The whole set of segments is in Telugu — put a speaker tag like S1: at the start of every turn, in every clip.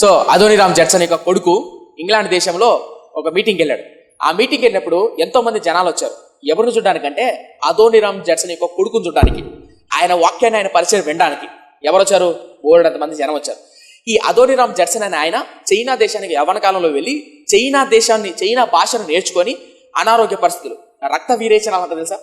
S1: సో అదోనిరామ్ జడ్సన్ యొక్క కొడుకు ఇంగ్లాండ్ దేశంలో ఒక మీటింగ్కి వెళ్ళాడు. ఆ మీటింగ్కి వెళ్ళినప్పుడు ఎంతో మంది జనాలు వచ్చారు. ఎవరిని చూడడానికంటే అదోనిరామ్ జడ్సన్ యొక్క కొడుకుని చూడడానికి ఆయన వాక్యాన్ని ఆయన పరిచయం వినడానికి ఎవరు వచ్చారు? ఓడంత మంది జనం వచ్చారు. ఈ అదోనిరామ్ జడ్సన్ అనే ఆయన చైనా దేశానికి యవన కాలంలో వెళ్ళి చైనా దేశాన్ని చైనా భాషను నేర్చుకొని అనారోగ్య పరిస్థితులు. రక్త విరేచనాలు అంట తెలుసా?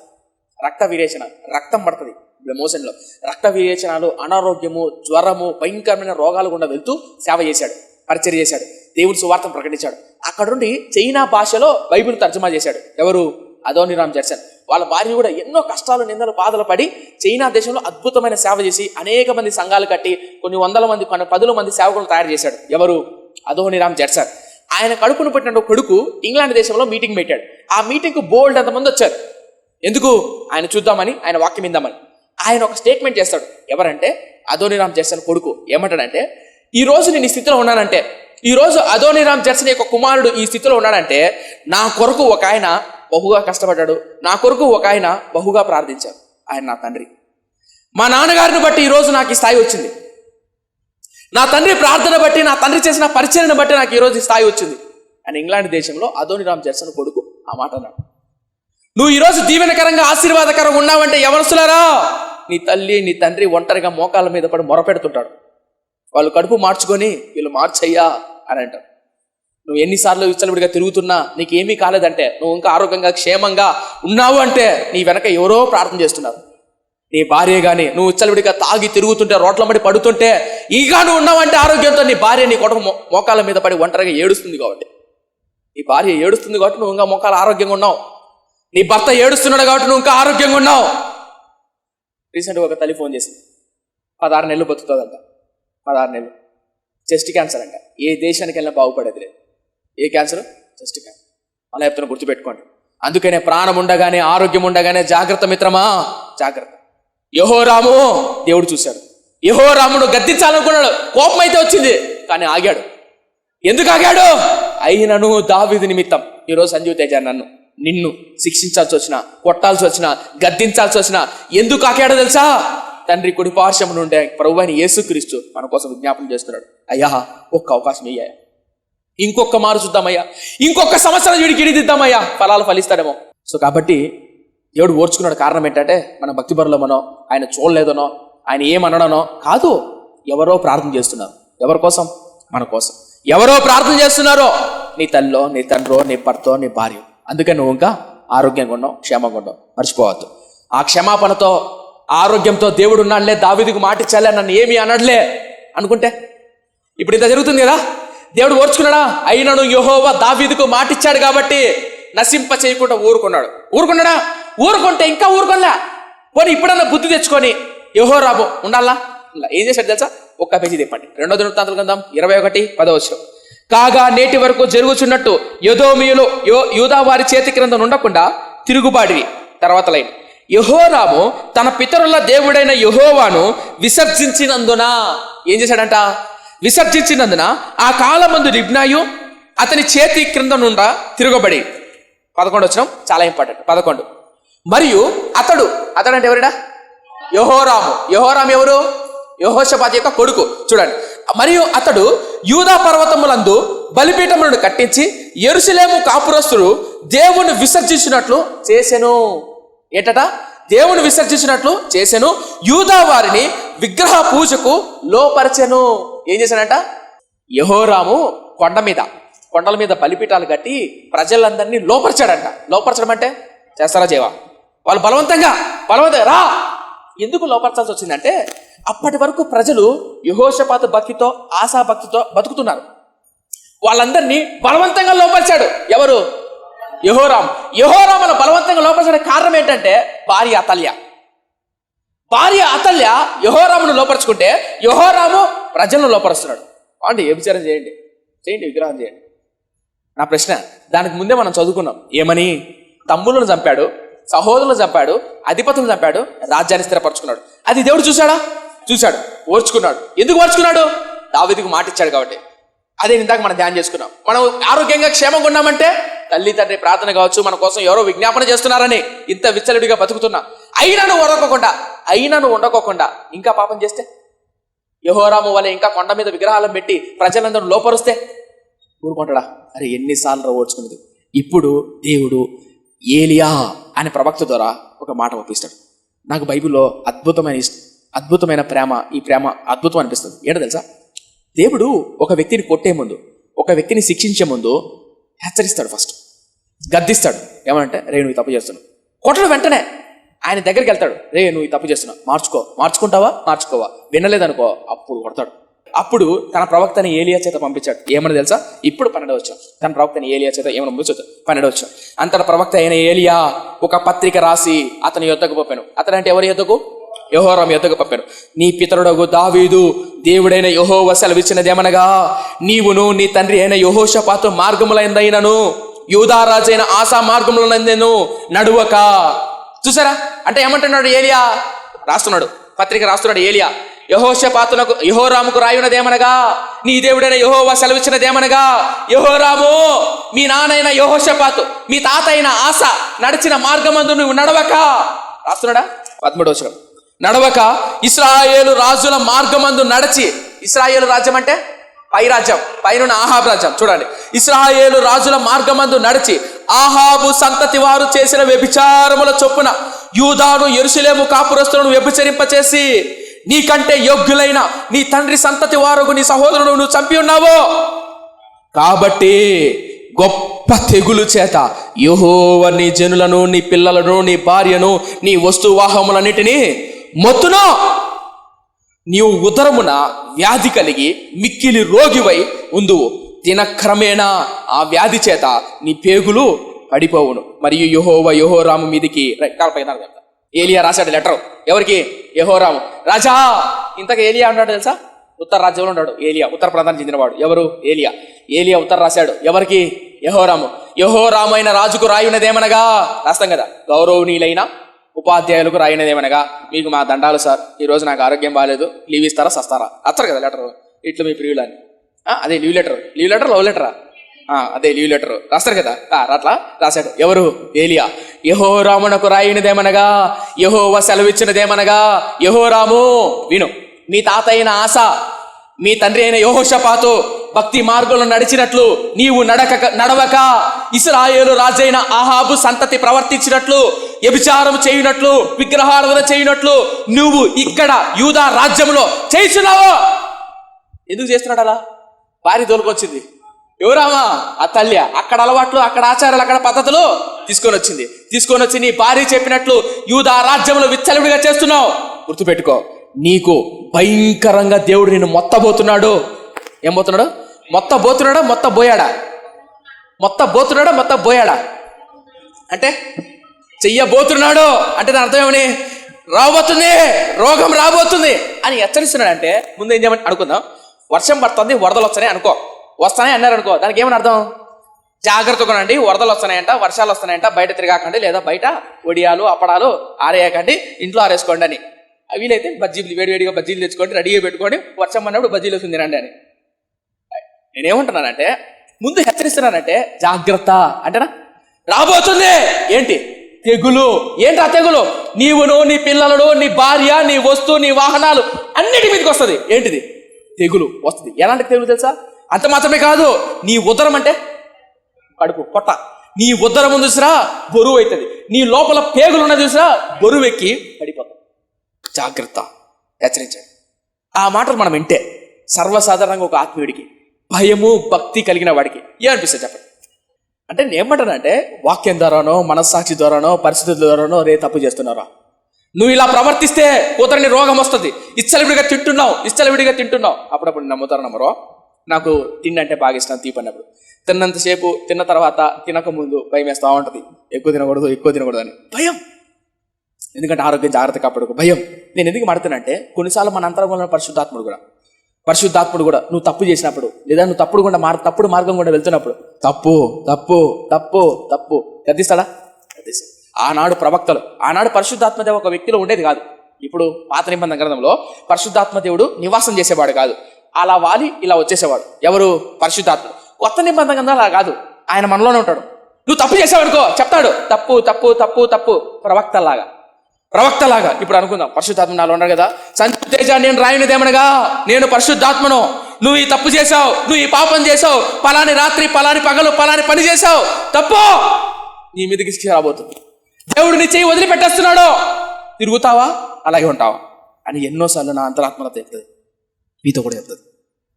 S1: రక్త విరేచన రక్తం పడుతుంది. ఇప్పుడు మోషన్లో రక్త విరేచనాలు అనారోగ్యము జ్వరము భయంకరమైన రోగాలు గుండా వెళ్తూ సేవ చేశాడు పరిచయం చేశాడు దేవుడి సువార్తను ప్రకటించాడు. అక్కడ నుండి చైనా భాషలో బైబిల్ తర్జుమా చేశాడు. ఎవరు? అదోనిరామ్ జడ్సన్ వాళ్ళ భార్య కూడా ఎన్నో కష్టాలు నిందలు బాధలు పడి చైనా దేశంలో అద్భుతమైన సేవ చేసి అనేక మంది సంఘాలు కట్టి కొన్ని వందల మంది కొన్ని పదుల మంది సేవకులను తయారు చేశాడు. ఎవరు? అదోనిరామ్ జడ్సన్ ఆయన కడుపును పెట్టిన ఒక కొడుకు ఇంగ్లాండ్ దేశంలో మీటింగ్ పెట్టాడు. ఆ మీటింగ్కు బోల్డ్ అంతమంది వచ్చారు. ఎందుకు? ఆయన చూద్దామని ఆయన వాక్యం విందామని. ఆయన ఒక స్టేట్మెంట్ చేస్తాడు. ఎవరంటే? అదోనిరామ్ జర్సన్ కొడుకు. ఏమంటాడంటే ఈ రోజు నేను ఈ స్థితిలో ఉన్నానంటే ఈ రోజు అదోనిరామ్ జర్సన్ యొక్క కుమారుడు ఈ స్థితిలో ఉన్నాడంటే నా కొరకు ఒక ఆయన బహుగా కష్టపడ్డాడు. నా కొరకు ఒక ఆయన బహుగా ప్రార్థించాడు. ఆయన నా తండ్రి. మా నాన్నగారిని బట్టి ఈ రోజు నాకు ఈ స్థాయి వచ్చింది. నా తండ్రి ప్రార్థన బట్టి నా తండ్రి చేసిన పరిచయను బట్టి నాకు ఈరోజు ఈ స్థాయి వచ్చింది. అని ఇంగ్లాండ్ దేశంలో అదోనిరామ్ జర్సన్ కొడుకు ఆ మాట అన్నాడు. నువ్వు ఈరోజు దీవెనకరంగా ఆశీర్వాదకరంగా ఉన్నావంటే ఎవరుస్తున్నారా నీ తల్లి నీ తండ్రి ఒంటరిగా మోకాళ్ళ మీద పడి మొరపెడుతుంటాడు. వాళ్ళు కడుపు మార్చుకొని వీళ్ళు మార్చయ్యా అని అంటారు. నువ్వు ఎన్నిసార్లు విచ్చలవిడిగా తిరుగుతున్నా నీకు ఏమీ కాలేదంటే నువ్వు ఇంకా ఆరోగ్యంగా క్షేమంగా ఉన్నావు అంటే నీ వెనక ఎవరో ప్రార్థన చేస్తున్నారు. నీ భార్య కానీ నువ్వు విచ్చలవిడిగా తాగి తిరుగుతుంటే రోడ్ల మడి పడుతుంటే ఈగా నువ్వు ఉన్నావంటే ఆరోగ్యంతో నీ భార్య నీ కొడుకు మోకాల మోకాళ్ళ మీద పడి ఒంటరిగా ఏడుస్తుంది కాబట్టి. నీ భార్య ఏడుస్తుంది కాబట్టి నువ్వు ఇంకా మోకాలు ఆరోగ్యంగా ఉన్నావు. నీ భర్త ఏడుస్తున్నాడు కాబట్టి నువ్వు ఇంకా ఆరోగ్యంగా ఉన్నావు. రీసెంట్గా ఒక తల్లి ఫోన్ చేసింది. పదహారు నెలలు బతుకుతుందంట. పదహారు నెలలు. చెస్ట్ క్యాన్సర్ అంట. ఏ దేశానికి వెళ్ళినా బాగుపడేది లేదు. ఏ క్యాన్సర్? Chest cancer. అలా చెప్తున్నా గుర్తుపెట్టుకోండి. అందుకనే ప్రాణం ఉండగానే ఆరోగ్యం ఉండగానే జాగ్రత్త మిత్రమా? జాగ్రత్త. యహో రాము దేవుడు చూశాడు. యహో రాముడు గద్దించాలనుకున్నాడు. కోపం అయితే వచ్చింది కానీ ఆగాడు. ఎందుకు ఆగాడు? అయినను దావిది నిమిత్తం. ఈరోజు సంజీవ్ తేజ నన్ను. నిన్ను శిక్షించాల్సి వచ్చిన కొట్టాల్సి వచ్చిన గద్దించాల్సి వచ్చిన ఎందుకు ఆకేడ తెలుసా? తండ్రి కుడి పార్శ్వం నుండే ప్రభు అయిన యేసుక్రీస్తు మన కోసం విజ్ఞాపనం చేస్తున్నాడు. అయ్యా ఒక్క అవకాశం ఇయ్యా. ఇంకొక మారు చూద్దామయ్యా. ఇంకొక సంవత్సరం వీడికి ఇడిదిద్దామయ్యా ఫలాలు ఫలిస్తాడేమో. సో కాబట్టి దేవుడు ఓర్చుకున్నాడు కారణం ఏంటంటే మన భక్తి మనో ఆయన చూడలేదనో ఆయన ఏమనడనో కాదు. ఎవరో ప్రార్థన చేస్తున్నారు. ఎవరి కోసం? మన కోసం. ఎవరో ప్రార్థన చేస్తున్నారో? నీ తల్లో నీ తండ్రో నీ భర్తో నీ భార్య. అందుకే నువ్వు ఇంకా ఆరోగ్యంగా ఉండవు క్షేమంగా ఉండవు మర్చిపోవద్దు. ఆ క్షమాపణతో ఆరోగ్యంతో దేవుడు ఉన్నాడులే దావిదికి మాటిచ్చాలే నన్ను ఏమీ అనడలే అనుకుంటే? ఇప్పుడు ఇంత జరుగుతుంది కదా? దేవుడు ఓర్చుకున్నాడా? అయినను యహోవా దావీదుకు మాటిచ్చాడు కాబట్టి నశింప చేయకుండా ఊరుకున్నాడు. ఊరుకున్నాడా? ఊరుకుంటే ఇంకా ఊరుకోలే పోనీ ఇప్పుడన్నా బుద్ధి తెచ్చుకొని యహో రాబో ఉండాలా? ఏం చేశాడు తెలుసా? ఒక్క పేజీ తిప్పండి రెండో దినవృత్తాంతాలు కందాం ఇరవై ఒకటి పదవచ్చు కాగా నేటి వరకు జరుగుచున్నట్టు యదోమియులు యో యూదా వారి చేతి క్రింద ఉండకుండా తిరుగుబాడివి తర్వాత లైన్. యహోరాము తన పితరుల దేవుడైన యహోవాను విసర్జించినందున ఏం చేశాడంట? విసర్జించినందున ఆ కాలమందు రిబ్నాయు అతని చేతి క్రింద నుండా తిరగబడి. పదకొండు వచ్చిన చాలా ఇంపార్టెంట్. పదకొండు. మరియు అతడు అతడంటే ఎవరిడా? యహోరాము. యహోరాము ఎవరు? యహోషపాతి యొక్క కొడుకు. చూడండి. మరియు అతడు యూదా పర్వతములందు బలిపీఠములను కట్టించి ఎరుసలేము కాపురస్తుడు దేవుని విసర్జించినట్లు చేసెను. ఏటట? దేవుని విసర్జించినట్లు చేసెను. యూదా వారిని విగ్రహ పూజకు లోపరచెను. ఏం చేశానంట యహోరాము కొండ మీద కొండల మీద బలిపీఠాలు కట్టి ప్రజలందరినీ లోపరిచాడంట. లోపరచడం అంటే చేస్తారా చేయవా వాళ్ళు బలవంతంగా బలవంతంగా రా! ఎందుకు లోపరచాల్సి వచ్చిందంటే అప్పటి వరకు ప్రజలు యహోషపాత భక్తితో ఆశా భక్తితో బతుకుతున్నారు. వాళ్ళందరినీ బలవంతంగా లోపరిచాడు. ఎవరు? యహోరాం యహోరామును బలవంతంగా లోపరచడానికి కారణం ఏంటంటే భార్య అతల్య. భార్య అతల్య యహోరామును లోపరుచుకుంటే యహోరాము ప్రజలను లోపరుస్తున్నాడు. అంటే ఏ చేయండి. చేయండి విగ్రహం చేయండి. నా ప్రశ్న దానికి ముందే మనం చదువుకున్నాం. ఏమని? తమ్ములను చంపాడు సహోదరులను చంపాడు అధిపతులను చంపాడు రాజ్యాన్ని స్థిరపరచుకున్నాడు. అది దేవుడు చూశాడా? చూశాడు ఓర్చుకున్నాడు. ఎందుకు ఓర్చుకున్నాడు? దావేదికి మాట ఇచ్చాడు కాబట్టి. అదే ఇందాక మనం ధ్యానం చేసుకున్నాం. మనం ఆరోగ్యంగా క్షేమంగా ఉన్నామంటే తల్లి తండ్రి ప్రార్థన కావచ్చు మన కోసం ఎవరో విజ్ఞాపన చేస్తున్నారని ఇంత విచ్చలుడిగా బతుకుతున్నా. అయినా నువ్వు ఉండకోకుండా అయినా నువ్వు ఉండకోకుండా ఇంకా పాపం చేస్తే? యహోరాము వల్ల ఇంకా కొండ మీద విగ్రహాలను పెట్టి ప్రజలందరూ లోపరుస్తే? ఊరుకుంటాడా? అరే ఎన్నిసార్లు ఓడ్చుకున్నది ఇప్పుడు దేవుడు ఏలియా అనే ప్రవక్త ద్వారా ఒక మాట ఒప్పిస్తాడు. నాకు బైబిల్లో అద్భుతమైన అద్భుతమైన ప్రేమ ఈ ప్రేమ అద్భుతం అనిపిస్తుంది. ఏంటో తెలుసా? దేవుడు ఒక వ్యక్తిని కొట్టే ముందు ఒక వ్యక్తిని శిక్షించే ముందు హెచ్చరిస్తాడు ఫస్ట్. గద్దిస్తాడు. ఏమంటే రే నువ్వు తప్పు చేస్తున్నావు. కొట్టడం వెంటనే. ఆయన దగ్గరికి వెళ్తాడు. రే నువ్వు తప్పు చేస్తున్నావు. మార్చుకో. మార్చుకుంటావా? మార్చుకోవా. వినలేదనుకో. అప్పుడు కొడతాడు. అప్పుడు తన ప్రవక్తని ఏలియా చేత పంపించాడు. ఏమని తెలుసా? ఇప్పుడు పన్నెండు వచ్చాం తన ప్రవక్తని ఏలియా చేత ఏమని పంపించదు పన్నెండు వచ్చాం అంతట ప్రవక్త అయిన ఏలియా ఒక పత్రిక రాసి అతని యుద్ధకు పంపాను. అతను అంటే ఎవరి యుద్ధకు యహోరాం యొద్దకు పంపాడు. నీ పితరుడగు దావీదు దేవుడైన యహోవ సెలవిచ్చినదేమనగా నీవును నీ తండ్రి అయిన యహోషపాతు మార్గములైందైనను యూదారాజైన ఆశా మార్గములనందెను నడువక. చూసారా? అంటే ఏమంటున్నాడు ఏలియా? రాస్తున్నాడు. పత్రిక రాస్తున్నాడు ఏలియా. యహోషపాతునకు యహోరాముకు రాయునదేమనగా నీ దేవుడైన యహోవా సెలవిచ్చినదేమనగా యహోరాము మీ నాన్నైన యహోషపాతు మీ తాత అయిన ఆశ నడిచిన మార్గమందు నువ్వు నడవక. రాస్తున్నాడా? పదమూడవ నడవక ఇస్రాయేలు రాజుల మార్గమందు నడిచి ఇస్రాయేలు రాజ్యం అంటే పై రాజ్యం పైన ఆహాబ్ రాజ్యం. చూడండి. ఇస్రాయేలు రాజుల మార్గమందు నడిచి ఆహాబు సంతతి వారు చేసిన వ్యభిచారముల చొప్పున యూదాను ఎరుసలేము కాపురస్తులను వ్యభిచరింపచేసి నీకంటే యోగ్యులైన నీ తండ్రి సంతతి వారు నీ సహోదరుడు నువ్వు చంపి ఉన్నావో. కాబట్టి గొప్ప తెగులు చేత యహోవ నీ జనులను నీ పిల్లలను నీ భార్యను నీ వస్తువాహములన్నిటినీ మొత్తునో నీవు ఉదరమున వ్యాధి కలిగి మిక్కిలి రోగివై ఉందువు. దినక్రమేణా ఆ వ్యాధి చేత నీ పేగులు పడిపోవును. మరియు యహోవ యహోరాము మీదికి రైట్, ఏలియా రాశాడు లెటర్. ఎవరికి? యహోరాము. రాజా! ఇంతకు ఏలియా ఉన్నాడు తెలుసా? ఉత్తర రాజ్యంలో ఉన్నాడు. ఏలియా ఉత్తర ప్రాంతానికి చెందినవాడు. ఎవరు? ఏలియా. ఏలియా ఉత్తర రాశాడు. ఎవరికి? యహోరాము. యహోరామైన రాజుకు రాయునదేమనగా రాస్తాం కదా. గౌరవనీయులైన ఉపాధ్యాయులకు రాయినదేమనగా మీకు మా దండాలు సార్ ఈ రోజు నాకు ఆరోగ్యం బాగాలేదు లీవ్ ఇస్తారా సస్తారా? అత్తరు కదా లెటర్. ఇట్లు మీ ప్రియులు అని. అదే leave letter. Leave letter love లెటరా? అదే లీవ్ లెటర్. రాస్తారు కదా. ఆ, అట్లా రాశాడు. ఎవరు? ఏలియా. యహో రామునకు రాయినదేమనగా యహోవ సెలవిచ్చినదేమనగా యహో రాము విను. మీ తాత అయిన ఆశ మీ తండ్రి అయిన యహోషపాతు భక్తి మార్గంలో నడిచినట్లు నీవు నడక నడవక. ఇస్రాయేలు రాజైన ఆహాబు సంతతి ప్రవర్తించినట్లు వ్యభిచారం చేయునట్లు విగ్రహారాధన చేయునట్లు నువ్వు ఇక్కడ యూదా రాజ్యంలో చేయించున్నావు? ఎందుకు చేస్తున్నాడు అలా భార్య తోలుకొచ్చింది. ఎవరామా? ఆ తల్లి. అక్కడ అలవాట్లు అక్కడ ఆచారాలు అక్కడ పద్ధతులు తీసుకొని వచ్చింది తీసుకొని వచ్చి నీ భార్య చెప్పినట్లు యూదా రాజ్యంలో విచ్చలవిడిగా చేస్తున్నావు. గుర్తుపెట్టుకో నీకు భయంకరంగా దేవుడు నిన్ను మొత్తబోతున్నాడు. ఏం పోతున్నాడు మొత్తం పోతున్నాడా మొత్తం పోయాడా మొత్తం పోతున్నాడా మొత్తం పోయాడా అంటే చెయ్యబోతున్నాడు అంటే దాని అర్థం ఏమని? రాబోతుంది రోగం రాబోతుంది అని హెచ్చరిస్తున్నాడు అంటే ముందు ఏం చేయమని అనుకుందాం. వర్షం పడుతుంది వరదలు వస్తున్నాయి అనుకో. వస్తాయి అన్నారు అనుకో. దానికి ఏమని అర్థం? జాగ్రత్తగా అండి వరదలు వస్తున్నాయంట వర్షాలు వస్తున్నాయంట బయట తిరగాకండి లేదా బయట ఒడియాలు అప్పడాలు ఆరేయకండి ఇంట్లో ఆరేసుకోండి అని. వీలైతే బజ్జీలు వేడివేడిగా బజ్జీలు తెచ్చుకోండి రెడీగా పెట్టుకోండి. వర్షం అన్నప్పుడు బజ్జీలు వస్తుంది రండి అని. నేనేమంటున్నానంటే ముందు హెచ్చరిస్తున్నానంటే జాగ్రత్త అంటేనా? రాబోతుంది. ఏంటి? తెగులు. ఏంటి ఆ తెగులు? నీవును నీ పిల్లలను నీ భార్య నీ వస్తువు నీ వాహనాలు అన్నిటి మీదకి వస్తుంది. ఏంటిది? తెగులు వస్తుంది. ఎలాంటి తెగులు తెలుసా? అంత మాత్రమే కాదు నీ ఉదరం అంటే కడుపు పొట్ట. నీ ఉదరం ఉంది చూసిరా బరువు అవుతుంది. నీ లోపల పేగులు ఉన్నది చూసిరా బరువు ఎక్కి పడిపోతుంది జాగ్రత్త. హెచ్చరించండి. ఆ మాటలు మనం వింటే సర్వసాధారణంగా ఒక ఆత్మీయుడికి భయము భక్తి కలిగిన వాడికి. ఏమనిపిస్తుంది చెప్పండి? అంటే నేను ఏమంటానంటే వాక్యం ద్వారానో మనస్సాక్షి ద్వారానో పరిస్థితుల ద్వారానో రే తప్పు చేస్తున్నారా? నువ్వు ఇలా ప్రవర్తిస్తే కూతురిని రోగం వస్తుంది. ఇచ్చలవిడిగా తింటున్నావు ఇచ్చలవిడిగా తింటున్నావు. అప్పుడప్పుడు నమ్ముతారు నమ్మరో? నాకు తిండి అంటే బాగా ఇష్టం తీపన్నప్పుడు తిన్నంతసేపు తిన్న తర్వాత తినక ముందు భయం వేస్తూ ఉంటుంది. ఎక్కువ తినకూడదు ఎక్కువ తినకూడదు అని. భయం! ఎందుకంటే ఆరోగ్యం జాగ్రత్త కాపాడుకో. భయం! నేను ఎందుకు మాడుతానంటే కొన్నిసార్లు మన అంతరంగంలో పరిశుద్ధాత్ముడు కూడా పరిశుద్ధాత్ముడు కూడా నువ్వు తప్పు చేసినప్పుడు లేదా నువ్వు తప్పుడు కూడా మార్ తప్పుడు మార్గం కూడా వెళ్తున్నప్పుడు తప్పు తప్పు తప్పు తప్పు. గద్దిస్తాడా గద్దిస్తాడు ఆనాడు ప్రవక్తలు ఆనాడు పరిశుద్ధాత్మదేవ ఒక వ్యక్తిలో ఉండేది కాదు. ఇప్పుడు పాత నిబంధన గ్రంథంలో పరిశుద్ధాత్మ దేవుడు నివాసం చేసేవాడు కాదు. అలా వాలి ఇలా వచ్చేసేవాడు. ఎవరు? పరిశుద్ధాత్మ. కొత్త నిబంధన గ్రంథం అలా కాదు. ఆయన మనలోనే ఉంటాడు. నువ్వు తప్పు చేసావనుకో చెప్తాడు. తప్పు తప్పు తప్పు తప్పు. ప్రవక్తలాగా ప్రవక్తలాగా. ఇప్పుడు అనుకుందాం పరిశుద్ధాత్మ నాలో ఉన్నారు కదా? సంచు తేజ నేను రాయనిదేమనగా నేను పరిశుద్ధాత్మను. నువ్వు ఈ తప్పు చేసావు నువ్వు ఈ పాపం చేసావు పలాని రాత్రి పలాని పగలు పలాని పని చేసావు తప్పు! నీ మీదకి రాబోతుంది. దేవుడు నీ చేయి వదిలిపెట్టేస్తున్నాడు. తిరుగుతావా? అలాగే ఉంటావా? అని ఎన్నోసార్లు నా అంతరాత్మలో చెప్తుంది మీతో కూడా చెప్తుంది.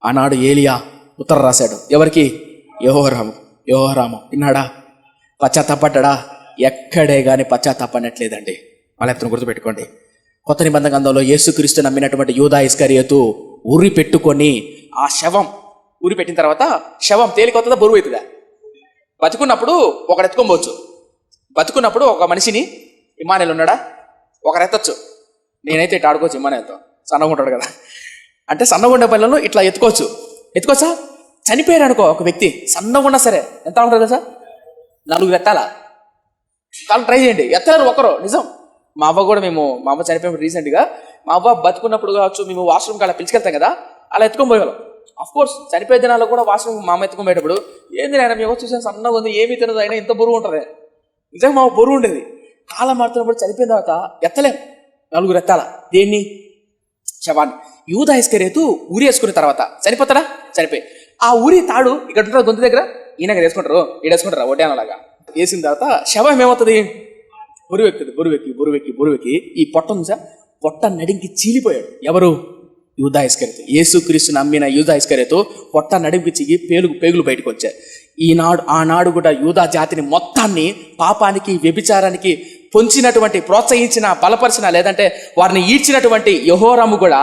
S1: ఆనాడు ఏలియా ఉత్తరం రాశాడు. ఎవరికి? యోహోరాము. యోహోరాము. విన్నాడా? పశ్చాత్తాపడ్డా ఎక్కడే కానీ పశ్చాత్తాపడట్లేదండి మళ్ళీ ఎత్తున గుర్తుపెట్టుకోండి. కొత్త నిబంధన గ్రంథంలో యేసుక్రీస్తు నమ్మినటువంటి యూదా ఇస్కరియతు ఉరి పెట్టుకొని ఆ శవం ఉరి పెట్టిన తర్వాత శవం తేలికొత్తదా బరువు అవుతుందా బతుకున్నప్పుడు ఒకడు ఎత్తుకోవచ్చు బతుకున్నప్పుడు ఒక మనిషిని ఇమానేలు ఉన్నాడా? ఒకరు ఎత్తచ్చు. నేనైతే ఇట్లా ఆడుకోవచ్చు ఇమానేలతో సన్నగా ఉంటాడు కదా. అంటే సన్నగా ఉండే ఇట్లా ఎత్తుకోవచ్చు. ఎత్తుకోవచ్చా? చనిపోయాడు అనుకో ఒక వ్యక్తి. సన్నగున్నా సరే. ఎంత ఉంటారు కదా సార్ నలుగురు ఎత్తాలా? చాలా ట్రై చేయండి. ఎత్తలేరు ఒకరు. నిజం. మా అవ్వ కూడా మేము మా అమ్మ చనిపోయినప్పుడు రీసెంట్గా మా అవ్వ బతుకున్నప్పుడు కావచ్చు మేము వాష్రూమ్కి అలా పిలిచికెళ్తాం కదా అలా ఎత్తుకొని పోయేవాళ్ళం. అఫ్ కోర్స్ చనిపోయే దినాల్లో కూడా వాష్రూమ్ మా అమ్మ ఎత్తుకొని పోయేటప్పుడు ఏంది ఆయన మేము చూసాను సన్నగా ఉంది ఏమీ తినదు అయినా ఇంత బరువు ఉంటుంది. నిజంగా మా బరువు ఉండేది. కాలం మారుతున్నప్పుడు చనిపోయిన తర్వాత ఎత్తలేం. నలుగురు ఎత్తాల? దేన్ని? శవాన్ని. యూదా ఇస్కరేతు ఊరి వేసుకున్న తర్వాత. చనిపోతాడా? చనిపోయి. ఆ ఊరి తాడు ఇక్కడ ఉంటారు గొంతు దగ్గర? ఈయన వేసుకుంటారు. ఈడేసుకుంటారా ఒడ్డానలాగా వేసిన తర్వాత శవం ఏమవుతుంది? బరువెక్కుతుంది బురువెక్కి బురువెక్కి బురువెక్కి. ఈ పొట్ట ఉంది పొట్ట నడింకి చీలిపోయాడు. ఎవరు? యూదా యేసుక్రీస్తుని అమ్మిన నమ్మిన యూదా పొట్ట నడింకి చిగి పేలుగు పేగులు బయటకు వచ్చాయి ఈనాడు ఆనాడు కూడా యూదా జాతిని మొత్తాన్ని పాపానికి వ్యభిచారానికి పొంచినటువంటి ప్రోత్సహించిన బలపరిచిన లేదంటే వారిని ఈడ్చినటువంటి యహోరాము కూడా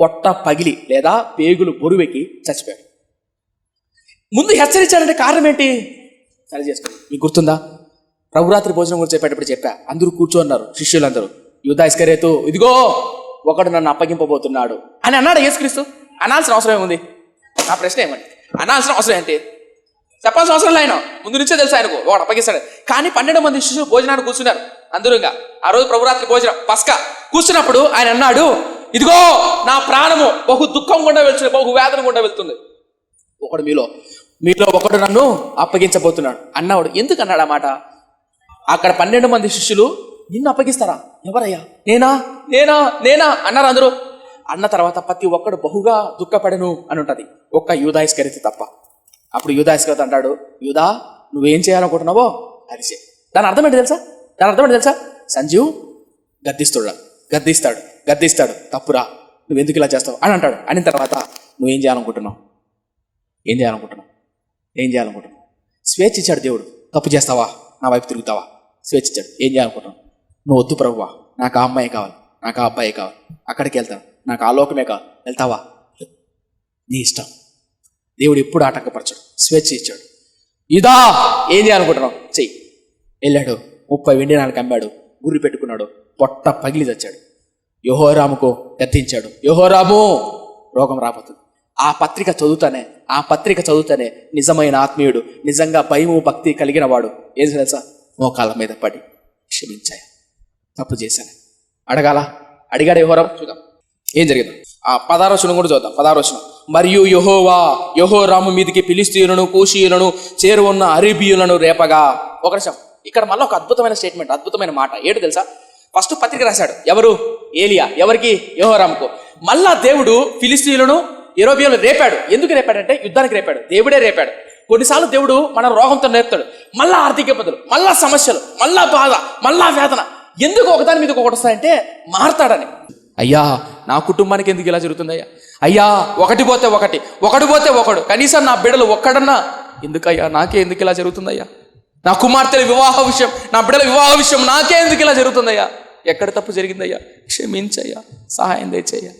S1: పొట్ట పగిలి లేదా పేగులు బొరువెకి చచ్చిపోయాడు. ముందు హెచ్చరించాడంటే కారణం ఏంటి? సరి చేసుకోండి. మీకు గుర్తుందా? ప్రభురాత్రి భోజనం గురించి చెప్పేటప్పుడు చెప్పా. అందరూ కూర్చోన్నారు శిష్యులందరూ. యుద్ధ ఇస్కరేతు ఇదిగో ఒకడు నన్ను అప్పగింపబోతున్నాడు. అని అన్నాడు యేసుక్రీస్తు. అనాల్సిన అవసరం ఏముంది? నా ప్రశ్న ఏమండి? అనాల్సిన అవసరం ఏంటి? చెప్పాల్సిన అవసరం లేదు ఆయన. ముందు నుంచే తెలుసు ఆయనకు. వాడు అప్పగిస్తాడు. కానీ పన్నెండు మంది శిష్యులు భోజనానికి కూర్చున్నారు. అందరూ ఇంకా. ఆ రోజు ప్రభురాత్రి భోజనం పస్క. కూర్చున్నప్పుడు ఆయన అన్నాడు ఇదిగో నా ప్రాణము బహు దుఃఖం గుండా వెళ్తుంది బహు వేదన గుండా వెళ్తుంది. ఒకడు మీలో మీలో ఒకడు నన్ను అప్పగించబోతున్నాడు. అన్నాడు ఎందుకు అన్నాడు ఆ మాట? అక్కడ పన్నెండు మంది శిష్యులు నిన్ను అప్పగిస్తారా? ఎవరయ్యా? నేనా? నేనా? నేనా? అన్నారు అందరూ. అన్న తర్వాత ప్రతి ఒక్కడు బహుగా దుఃఖపడను అని ఉంటుంది ఒక్క యూదాయిస్కరిత తప్ప. అప్పుడు యూదాయిస్కరిత అంటాడు యూదా నువ్వేం చేయాలనుకుంటున్నావో అది చే దాని అర్థం ఏంటి తెలుసా? దాని అర్థం ఏంటి తెలుసా? సంజీవ్ గద్దిస్తుడా గద్దిస్తాడు. గద్దిస్తాడు. తప్పురా. నువ్వు ఎందుకు ఇలా చేస్తావు? అని అంటాడు. అనిన తర్వాత నువ్వేం చేయాలనుకుంటున్నావు? ఏం చేయాలనుకుంటున్నావు? ఏం చేయాలనుకుంటున్నావు? స్వేచ్ఛ ఇచ్చాడు దేవుడు. తప్పు చేస్తావా? నా వైపు తిరుగుతావా? స్వేచ్ఛ ఇచ్చాడు ఏం చేయాలనుకుంటాను నువ్వు వద్దు ప్రభువా. నాకు ఆ అమ్మాయి కావాలి. నాకు ఆ అబ్బాయి కావాలి. అక్కడికి వెళ్తాను. నాకు ఆ లోకమే కావాలి. వెళ్తావా? నీ ఇష్టం. దేవుడు ఎప్పుడు ఆటంకపరచాడు. స్వేచ్ఛ ఇచ్చాడు. ఇదా! ఏం చేయాలనుకుంటున్నావు? చెయ్యి. వెళ్ళాడు. ముప్పై వెండి నాలుగు అమ్మాడు. గురి పెట్టుకున్నాడు. పొట్ట పగిలి తెచ్చాడు యహోరాముకు గద్దించాడు. యహోరాము! రోగం రాబోతుంది. ఆ పత్రిక చదువుతానే ఆ పత్రిక చదువుతానే నిజమైన ఆత్మీయుడు నిజంగా భయము భక్తి కలిగిన వాడు. ఏం తెలుసా? మోకాళ్ళ మీద పడి క్షమించాయి. తప్పు చేశాను. అడగాల? అడిగాడు యహోరాం చూద్దాం. ఏం జరిగింది. ఆ పదారోచనం కూడా చూద్దాం. పదారోచనం మరియు యహోవా యహోరాము మీదికి పిలిస్తీయులను కూషీయులను చేరువున్న అరేబియులను రేపగా. ఒక నిమిషం. ఇక్కడ మళ్ళీ ఒక అద్భుతమైన స్టేట్మెంట్ అద్భుతమైన మాట. ఏడు తెలుసా? ఫస్ట్ పత్రిక రాశాడు. ఎవరు? ఏలియా. ఎవరికి? యహోరాముకు. మళ్ళా దేవుడు ఫిలిస్తీయులను ఎరోబియలు రేపాడు. ఎందుకు రేపాడంటే యుద్ధానికి రేపాడు. దేవుడే రేపాడు. కొన్నిసార్లు దేవుడు మన రోగంతో నేర్తాడు మళ్ళా ఆర్థిక ఇబ్బందులు మళ్ళా సమస్యలు మళ్ళా బాధ మళ్ళా వేదన. ఎందుకు ఒకదాని మీద ఒకటి వస్తాయంటే మారతాడని. అయ్యా నా కుటుంబానికి ఎందుకు ఇలా జరుగుతుందయ్యా అయ్యా? ఒకటి పోతే ఒకటి ఒకటి పోతే ఒకడు. కనీసం నా బిడ్డలు ఒక్కడన్నా ఎందుకయ్యా నాకే ఎందుకు ఇలా జరుగుతుందయ్యా నా కుమార్తెల వివాహ విషయం నా బిడ్డల వివాహ విషయం నాకే ఎందుకు ఇలా జరుగుతుందయ్యా ఎక్కడ తప్పు జరిగిందయ్యా క్షమించయ్యా సహాయం దయచేయ్యా.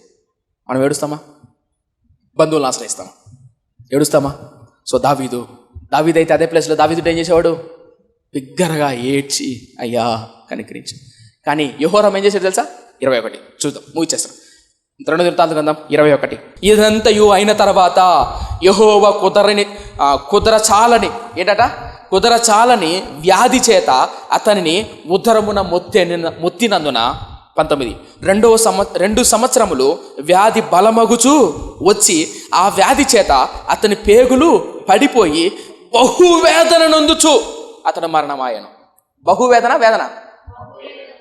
S1: మనం ఏడుస్తామా? బంధువులను ఆశ్రయిస్తామా? ఏడుస్తామా? సో దావీదు దావీదు అయితే అదే ప్లేస్లో దావీదు ఏం చేసేవాడు? బిగ్గరగా ఏడ్చి అయ్యా కనికరించి. కానీ యహోరం ఏం చేశాడు తెలుసా? ఇరవై ఒకటి. చూద్దాం ముగిచేస్తాం రెండు దినతాంత గ్రంథం ఇరవై ఒకటి. ఇదంతయు అయిన తర్వాత యహోవ కుదరని కుదర చాలని ఏంటట? కుదర చాలని వ్యాధి చేత అతనిని ఉదరమున మొత్తి మొత్తినందున పంతొమ్మిది. రెండవ సంవ రెండు సంవత్సరములు వ్యాధి బలమగుచు వచ్చి ఆ వ్యాధి చేత అతని పేగులు పడిపోయి బహువేదన నొందుచు. అతను మరణమాయను. బహువేదన వేదన?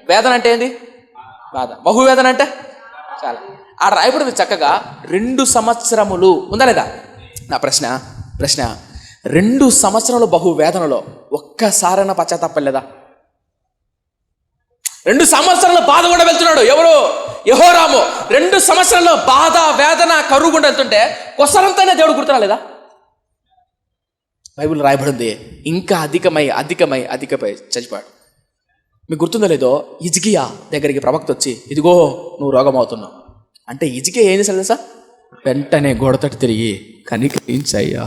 S1: వేదన అంటే ఏంది? బాధ. బహువేదన అంటే? చాలా. ఆ రాయబడింది చక్కగా రెండు సంవత్సరములు ఉందా లేదా? నా ప్రశ్న ప్రశ్న. రెండు సంవత్సరములు బహువేదనలో ఒక్కసారైనా పశ్చాత్తాపలేదా రెండు సంవత్సరాల బాధ కూడా వెళ్తున్నాడు. ఎవరు? యహోరాము. రెండు సంవత్సరాలు బాధ వేదన కరువు గుండా వెళ్తుంటే కొసరంతైనా దేవుడు గుర్తురాలేదా బైబిల్ రాయబడింది ఇంకా అధికమై అధికమై అధికమై చచ్చిపోయాడు. మీకు గుర్తుందో లేదో ఇజికియా దగ్గరికి ప్రవక్త వచ్చి ఇదిగో నువ్వు రోగం అవుతున్నావు అంటే ఇజికియా ఏం చేశాడు సార్ వెంటనే గోడతటి తిరిగి కనికరించయ్యా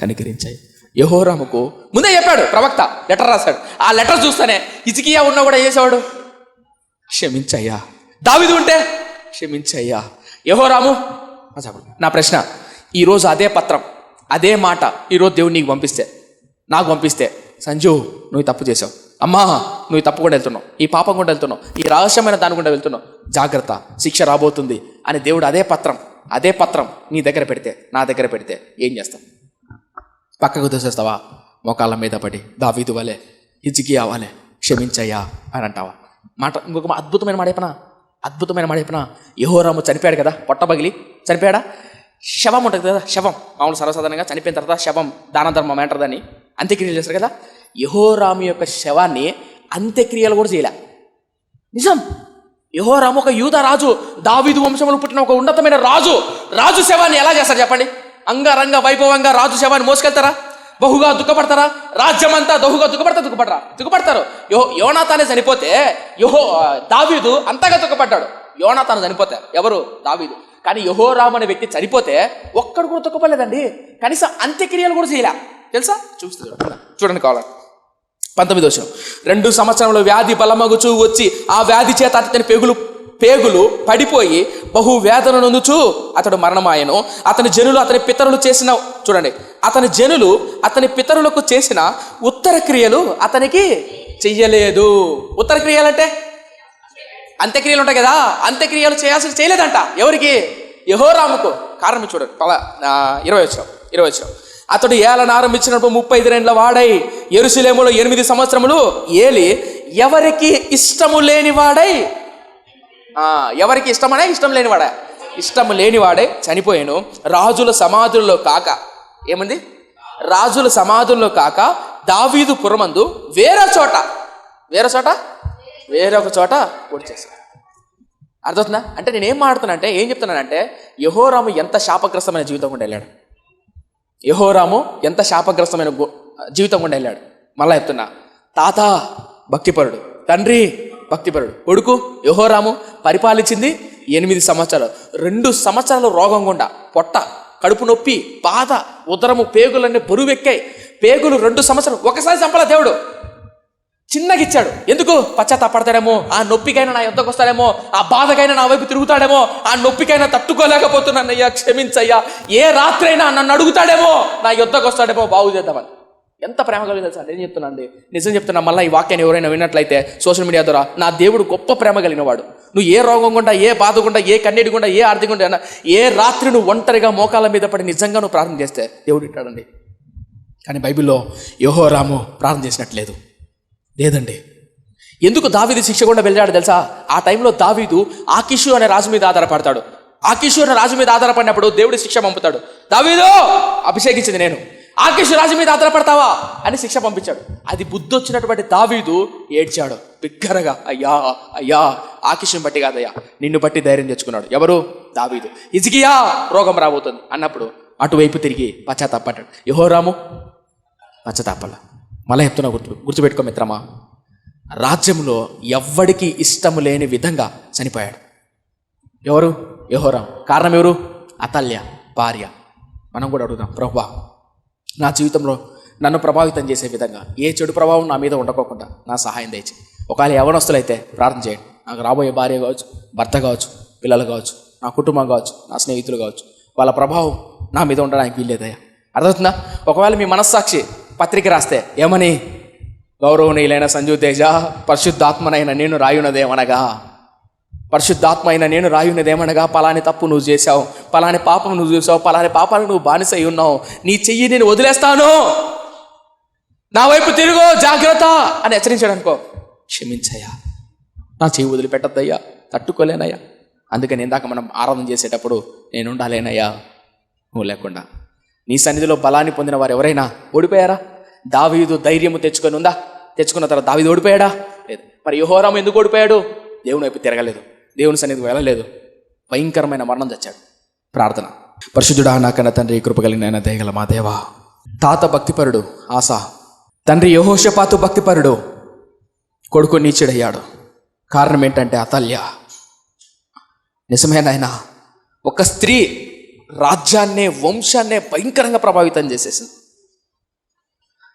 S1: కనికరించాయి యహోరాముకు ముందే చెప్పాడు ప్రవక్త లెటర్ రాశాడు. ఆ లెటర్ చూస్తేనే ఇజికియా ఉన్నా కూడా ఏం చేసేవాడు? క్షమించయ్యా. దావిదు ఉంటే క్షమించయ్యా. యహోరాము రాము నా ప్రశ్న ఈరోజు అదే పత్రం అదే మాట ఈరోజు దేవుడు నీకు పంపిస్తే నాకు పంపిస్తే సంజు నువ్వు తప్పు చేసావు. అమ్మా నువ్వు తప్పకుండా తప్పు కూడా వెళ్తున్నావు. ఈ పాపం కూడా వెళ్తున్నావు. ఈ రహస్యమైన దాని గుండా వెళ్తున్నావు. జాగ్రత్త శిక్ష రాబోతుంది అని దేవుడు అదే పత్రం అదే పత్రం నీ దగ్గర పెడితే నా దగ్గర పెడితే ఏం చేస్తాం పక్కకు దూసేస్తావా? మోకాళ్ళ మీద పడి దావీదు వలె హిజ్కి అవ్వాలి క్షమించయ్యా అని అంటావా? మాట ఇంకొక అద్భుతమైన మాట చెప్పనా? అద్భుతమైన మాట చెప్పనా? యహోరాము చనిపోయాడు కదా పొట్ట పగిలి. చనిపోయాడా? శవం ఉంటుంది కదా శవం. మామూలు సర్వసాధారణంగా చనిపోయిన తర్వాత శవం దాన ధర్మం అంటారు దాన్ని. అంత్యక్రియలు చేస్తారు కదా. యహోరాము యొక్క శవాన్ని అంత్యక్రియలు కూడా చేయలే. నిజం. యహోరాము ఒక యూద రాజు దావిదు వంశంలో పుట్టిన ఒక ఉన్నతమైన రాజు. రాజు శవాన్ని ఎలా చేస్తారు చెప్పండి? అంగరంగ వైభవంగా రాజు శవాన్ని మోసుకెళ్తారా? బహుగా దుఃఖపడతారా? రాజ్యమంతా బహుగా దుఃఖపడతారు దుఃఖపడరా? దుఃఖపడతారు. యో యోనాతానే చనిపోతే యహో దావీదు అంతగా దుఃఖపడ్డాడు. యోనాతాను చనిపోతే ఎవరు? దావీదు. కానీ యహోరామ్ అనే వ్యక్తి చనిపోతే ఒక్కడు కూడా దుఃఖపడలేదండి. కనీసం అంత్యక్రియలు కూడా చేయలే. తెలుసా? చూస్తుంది చూడండి. కావాలంటే పంతొమ్మిది వచ్చిన రెండు సంవత్సరంలో వ్యాధి బలమగుచూ వచ్చి ఆ వ్యాధి చేత అతని పేగులు పేగులు పడిపోయి బహు వేదన నొందుచు అతడు మరణమాయను. అతని జనులు అతని పితరులు చేసిన చూడండి. అతని జనులు అతని పితరులకు చేసిన ఉత్తర క్రియలు అతనికి చెయ్యలేదు. ఉత్తర క్రియలంటే? అంత్యక్రియలు ఉంటాయి కదా అంత్యక్రియలు చేయాల్సి చేయలేదంట. ఎవరికి? యహోరాముకు. కారణం చూడండి పద ఇరవై వచ్చిన ఇరవై వచ్చిన అతడు ఏలను ఆరంభించినప్పుడు ముప్పై ఐదు రెండ్ల వాడై ఎరుసలేములో ఎనిమిది సంవత్సరములు ఏలి ఎవరికి ఇష్టము లేనివాడై వాడై? ఎవరికి ఇష్టమనే ఇష్టం లేనివాడా ఇష్టం లేనివాడే చనిపోయాను. రాజుల సమాధుల్లో కాక. ఏముంది? రాజుల సమాధుల్లో కాక దావీదు పురమందు వేరే చోట. వేరే చోట? వేరే ఒక చోట పొడి చేశాడు అర్థవుతుందా అంటే నేను ఏం మాడుతున్నానంటే ఏం చెప్తున్నానంటే యహోరాము ఎంత శాపగ్రస్తమైన జీవితం గుండా వెళ్ళాడు. యహోరాము ఎంత శాపగ్రస్తమైన జీవితం గుండా వెళ్ళాడు. మళ్ళా చెప్తున్నా. తాత భక్తిపరుడు. తండ్రి భక్తిపరుడు. కొడుకు యహోరాము పరిపాలించింది ఎనిమిది సంవత్సరాలు. రెండు సంవత్సరాలు రోగం గుండా పొట్ట. కడుపు నొప్పి బాధ ఉదరము పేగులన్నీ బరువెక్కాయి. పేగులు రెండు సంవత్సరం ఒకసారి చంపల దేవుడు. చిన్నగిచ్చాడు. ఎందుకు? పశ్చాత్తాపడతాడేమో ఆ నొప్పికైనా నా యుద్ధకు వస్తాడేమో ఆ బాధకైనా నా వైపు తిరుగుతాడేమో ఆ నొప్పికైనా తట్టుకోలేకపోతున్నానయ్యా క్షమించయ్యా. ఏ రాత్రైనా నన్ను అడుగుతాడేమో నా యుద్ధకు వస్తాడేమో బాగు చేద్దామని. ఎంత ప్రేమ కలిగి తెలుసా? నేను చెప్తున్నాను నిజం చెప్తున్నా మళ్ళీ ఈ వాక్యాన్ని ఎవరైనా విన్నట్లయితే సోషల్ మీడియా ద్వారా నా దేవుడు గొప్ప ప్రేమ కలిగిన వాడు నువ్వు ఏ రోగం గుండా ఏ బాధ గుండా ఏ కన్నీటి గుండా ఏ ఆర్థిక గుండా ఏ రాత్రి నువ్వు ఒంటరిగా మోకాల మీద పడి నిజంగా నువ్వు ప్రార్థన చేస్తే దేవుడు ఇట్టాడండి. కానీ బైబిల్లో యోహోరాము ప్రార్థన చేసినట్లేదు. లేదండి. ఎందుకు దావీదు శిక్ష కూడా వెళ్ళాడు తెలుసా? ఆ టైంలో దావీదు ఆకిషు అనే రాజు మీద ఆధారపడతాడు. ఆకిషు అనే రాజు మీద ఆధారపడినప్పుడు దేవుడు శిక్ష పంపుతాడు. దావీదు! అభిషేకించింది నేను. ఆకేష్ రాజు మీద ఆధారపడతావా? అని శిక్ష పంపించాడు. అది బుద్ధి వచ్చినటువంటి దావీదు ఏడ్చాడు. బిగ్గరగా అయ్యా అయ్యా ఆకిషుని బట్టి కాదయ్యా నిన్ను బట్టి ధైర్యం తెచ్చుకున్నాడు. ఎవరు? దావీదు. ఇజికియా రోగం రాబోతుంది. అన్నప్పుడు అటువైపు తిరిగి పశ్చాత్తాపడ్డాడు. యహోరాము పచ్చతాపల మళ్ళీ చెప్తున్నా గుర్తు గుర్తుపెట్టుకో మిత్రమా. రాజ్యంలో ఎవ్వడికి ఇష్టము లేని విధంగా చనిపోయాడు. ఎవరు? యహోరాం. కారణం ఎవరు? అతల్య భార్య. మనం కూడా అడుగుదాం. ప్రభా నా జీవితంలో నన్ను ప్రభావితం చేసే విధంగా ఏ చెడు ప్రభావం నా మీద ఉండకోకుండా నా సహాయం దయచి ఒకవేళ యవనస్తులైతే ప్రార్థన చేయండి. నాకు రాబోయే భార్య కావచ్చు భర్త కావచ్చు పిల్లలు కావచ్చు నా కుటుంబం కావచ్చు నా స్నేహితులు కావచ్చు వాళ్ళ ప్రభావం నా మీద ఉండడానికి వీల్లేదయ్యా. అర్థమవుతుందా? ఒకవేళ మీ మనస్సాక్షి పత్రిక రాస్తే ఏమని గౌరవనీయులైన సంజు తేజ పరిశుద్ధాత్మనైన నేను రాయునదేమనగా పరిశుద్ధాత్మ అయిన నేను రాయున్నదేమనగా పలాని తప్పు నువ్వు చేశావు పలాని పాపం నువ్వు చూసావు పలాని పాపాలకు నువ్వు బానిస అయి ఉన్నావు. నీ చెయ్యి నేను వదిలేస్తాను. నా వైపు తిరుగు జాగ్రత్త అని హెచ్చరించాడు అనుకో క్షమించయ్యా. నా చెయ్యి వదిలిపెట్టద్దయ్యా. తట్టుకోలేనయ్యా. అందుకని ఇందాక మనం ఆరాధన చేసేటప్పుడు నేను ఉండాలేనయ్యా. నువ్వు లేకుండా. నీ సన్నిధిలో బలాన్ని పొందిన వారు ఎవరైనా ఓడిపోయారా? దావీదు ధైర్యము తెచ్చుకొని ఉందా? తెచ్చుకున్న తర్వాత దావీదు ఓడిపోయాడా? లేదు. మరి యహోరాము ఎందుకు ఓడిపోయాడు? దేవుని వైపు తిరగలేదు. దేవుని సన్నిధికి వెళ్ళలేదు. భయంకరమైన మరణం చచ్చాడు ప్రార్థన. పరిశుద్ధుడా నాకన్న తండ్రి కృపగలిగిన దయగల మా దేవా. తాత భక్తిపరుడు ఆశ తండ్రి యహోషపాతు భక్తిపరుడు కొడుకు నీచుడయ్యాడు. కారణం ఏంటంటే అతల్య. నిజమేనాయన ఒక స్త్రీ రాజ్యాన్నే వంశాన్నే భయంకరంగా ప్రభావితం చేసేసింది.